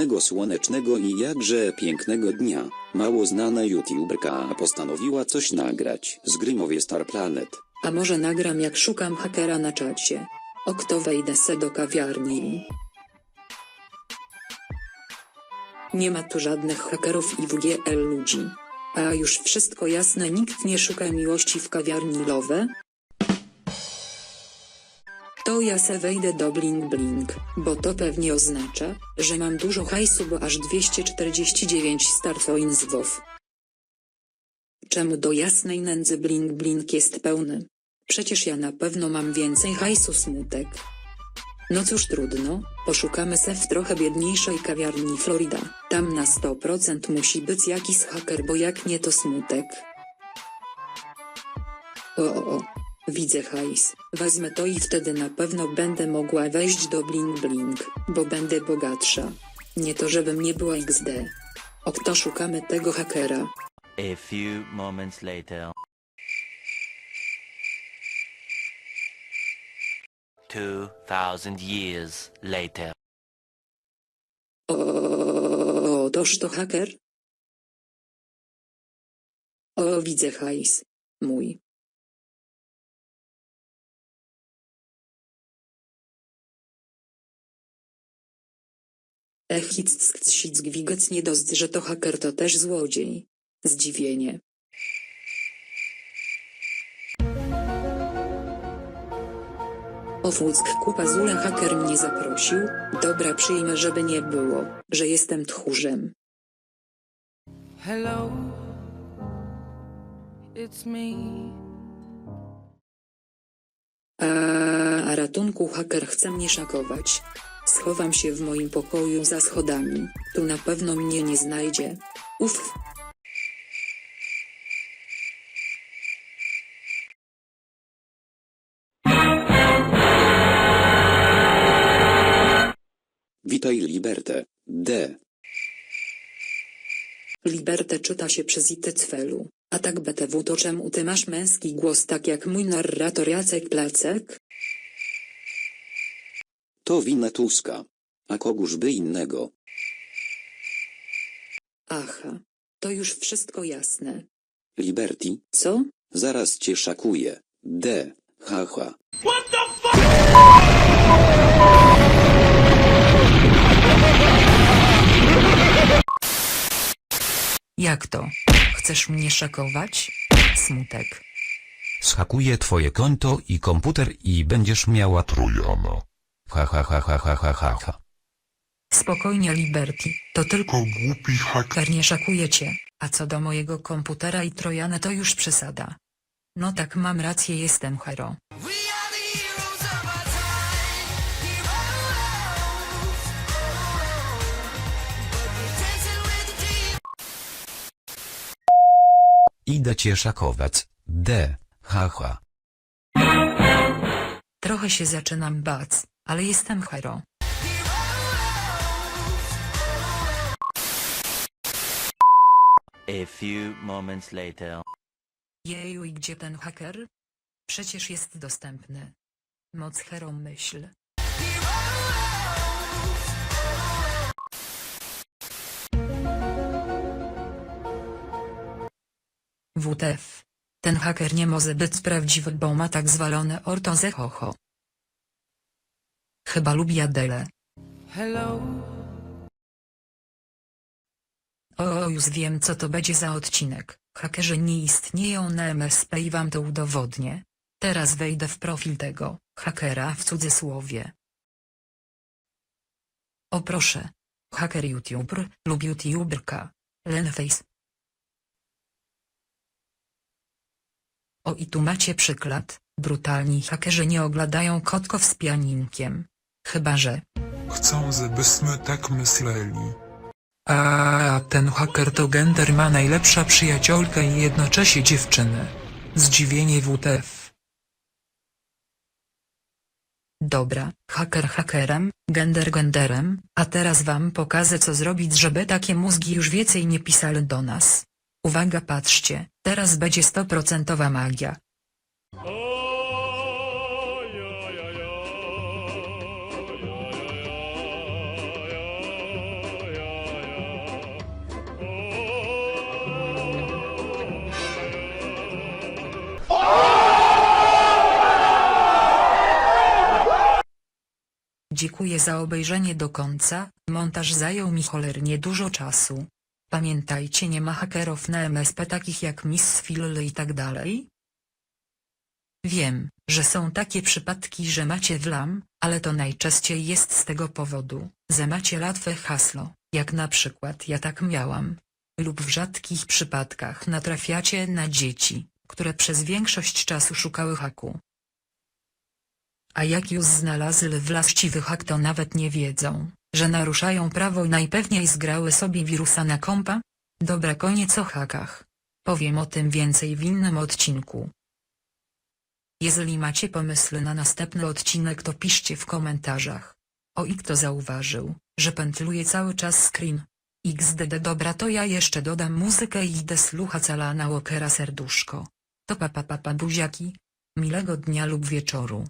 Pewnego słonecznego i jakże pięknego dnia, mało znana youtuberka postanowiła coś nagrać z gry Mowie Star Planet. A może nagram jak szukam hakera na czacie. O kto wejdę se do kawiarni. Nie ma tu żadnych hakerów i WGL ludzi. A już wszystko jasne nikt nie szuka miłości w kawiarni Lowe? To ja se wejdę do bling bling, bo to pewnie oznacza, że mam dużo hajsu bo aż 249 starcoins WoW. Czemu do jasnej nędzy bling bling jest pełny? Przecież ja na pewno mam więcej hajsu smutek. No cóż trudno, poszukamy se w trochę biedniejszej kawiarni Florida. Tam na 100% musi być jakiś haker, bo jak nie to smutek. O, o, o. Widzę hajs. Wezmę to i wtedy na pewno będę mogła wejść do bling bling, bo będę bogatsza. Nie to żebym nie była XD. O kto szukamy tego hakera? A few moments later. Two thousand years later. O, toż to haker? O, widzę hajs. Mój. Ech, hic, gwigec nie dost, że to haker to też złodziej. Zdziwienie. O fuck kupa zule haker mnie zaprosił, dobra przyjmę żeby nie było, że jestem tchórzem. Hello, it's me. A, a ratunku haker chce mnie szakować. Schowam się w moim pokoju za schodami, tu na pewno mnie nie znajdzie. Uff. Witaj Liberte, D. Liberte czyta się przez ITCFelu. A tak BTW to czemu ty masz męski głos tak jak mój narrator Jacek Placek? To wina Tuska. A kogóż by innego? Aha. To już wszystko jasne. Liberty, Co? zaraz cię szakuję. D. Haha. Jak to? Chcesz mnie szakować? Smutek. Zhakuję twoje konto i komputer i będziesz miała trojana. Ha ha ha ha ha ha ha ha. Spokojnie Liberty, to tylko głupi haker. nie szakuje cię, a co do mojego komputera i trojane to już przesada. No tak mam rację jestem hero. Idę cię szakować. D. Haha. Trochę się zaczynam bać, ale jestem hero. A few moments later. Jeju i gdzie ten haker? Przecież jest dostępny. Moc hero myśl. WTF. Ten haker nie może być prawdziwy, bo ma tak zwalone ortozę hoho. Chyba lubi Adele. Hello, O, już wiem co to będzie za odcinek. Hakerzy nie istnieją na MSP i wam to udowodnię. Teraz wejdę w profil tego hakera w cudzysłowie. O proszę. Haker YouTuber lub YouTuberka. Lenface. O i tu macie przykład. Brutalni hakerzy nie oglądają kotków z pianinkiem. Chyba że. Chcą, żebyśmy tak myśleli. A ten haker to gender ma najlepsza przyjaciolkę i jednocześnie dziewczynę. Zdziwienie WTF. Dobra, haker hakerem, gender genderem, a teraz wam pokażę co zrobić żeby takie mózgi już więcej nie pisali do nas. Uwaga patrzcie, teraz będzie 100% magia. Dziękuję za obejrzenie do końca, montaż zajął mi cholernie dużo czasu. Pamiętajcie nie ma hakerów na MSP takich jak Miss Phil i tak dalej. Wiem, że są takie przypadki, że macie wlam, ale to najczęściej jest z tego powodu, że macie łatwe hasło, jak na przykład ja tak miałam. Lub w rzadkich przypadkach natrafiacie na dzieci, które większość czasu szukały haku. A jak już znalazły właściwy hak to nawet nie wiedzą, że naruszają prawo i najpewniej zgrały sobie wirusa na kompa? Dobra koniec o hakach. Powiem o tym więcej w innym odcinku. Jeżeli macie pomysły na następny odcinek to piszcie w komentarzach. O i kto zauważył, że pętluje cały czas screen. XDD dobra to ja jeszcze dodam muzykę i idę słuchać Alana Walkera serduszko. To papa papa buziaki. Milego dnia lub wieczoru.